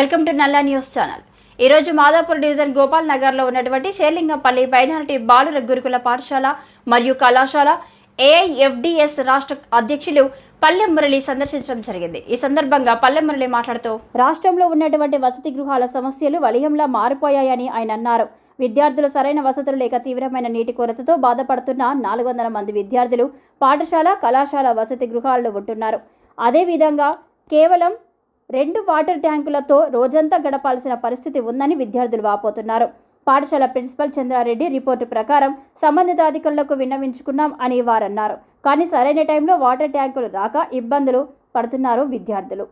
Welcome to Nalla news channel. ఈ రోజు Madhapur division Gopal నగర్లో ఉన్నటువంటి షేర్లింగంపల్లి మైనారిటీ బాలుర గురుకుల పాఠశాల మరియు కళాశాల ఏఐఎఫ్డిఎస్ రాష్ట్ర అధ్యక్షులు పల్లె మురళి సందర్శించడం జరిగింది. ఈ సందర్భంగా పల్లె మురళి మాట్లాడుతూ రాష్ట్రంలో ఉన్నటువంటి వసతి గృహాల సమస్యలు వలయంలా మారిపోయాయని ఆయన అన్నారు. విద్యార్థులు సరైన వసతులు లేక తీవ్రమైన నీటి కొరతతో బాధపడుతున్న నాలుగు వందల మంది విద్యార్థులు పాఠశాల కళాశాల వసతి గృహాల్లో ఉంటున్నారు. అదేవిధంగా కేవలం రెండు వాటర్ ట్యాంకులతో రోజంతా గడపాల్సిన పరిస్థితి ఉందని విద్యార్థులు వాపోతున్నారు. పాఠశాల ప్రిన్సిపల్ చంద్రారెడ్డి రిపోర్టు ప్రకారం సంబంధిత అధికారులకు విన్నవించుకున్నాం అని వారన్నారు. కానీ సరైన టైంలో వాటర్ ట్యాంకులు రాక ఇబ్బందులు పడుతున్నారు విద్యార్థులు.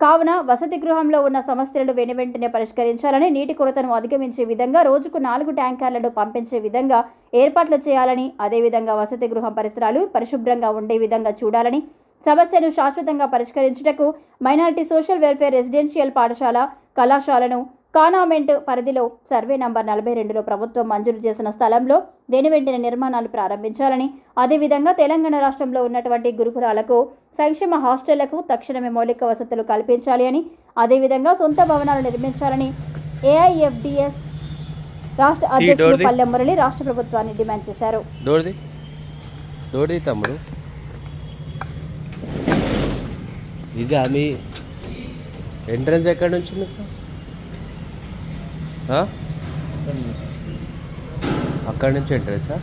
కావున వసతి గృహంలో ఉన్న సమస్యలను వెనువెంటనే పరిష్కరించాలని నీటి కొరతను అధిగమించే విధంగా రోజుకు నాలుగు ట్యాంకర్లను పంపించే విధంగా ఏర్పాట్లు చేయాలని అదేవిధంగా వసతి గృహం పరిసరాలు పరిశుభ్రంగా ఉండే విధంగా చూడాలని సమస్యను శాశ్వతంగా పరిష్కరించుటకు మైనారిటీ సోషల్ వెల్ఫేర్ రెసిడెన్షియల్ పాఠశాల కళాశాలను కానామెంట్ పరిధిలో సర్వే నంబర్ నలభై రెండులో ప్రభుత్వం మంజూరు చేసిన స్థలంలో వెనువెంటనే నిర్మాణాలు ప్రారంభించాలని అదేవిధంగా తెలంగాణ రాష్ట్రంలో ఉన్నటువంటి గురుకులాలకు సంక్షేమ హాస్టళ్ళకు తక్షణమే మౌలిక వసతులు కల్పించాలి అని అదేవిధంగా సొంత భవనాలు నిర్మించాలని ఏఐఎఫ్డిఎస్ రాష్ట్ర అధ్యక్షులు డోర్ది. పల్లెం మురళి రాష్ట్ర ప్రభుత్వాన్ని డిమాండ్ చేశారు. ఇది మీ ఎంట్రన్స్ ఎక్కడి నుంచి మీకు? ఆ? అక్కడి నుంచి ఎంట్రన్సా?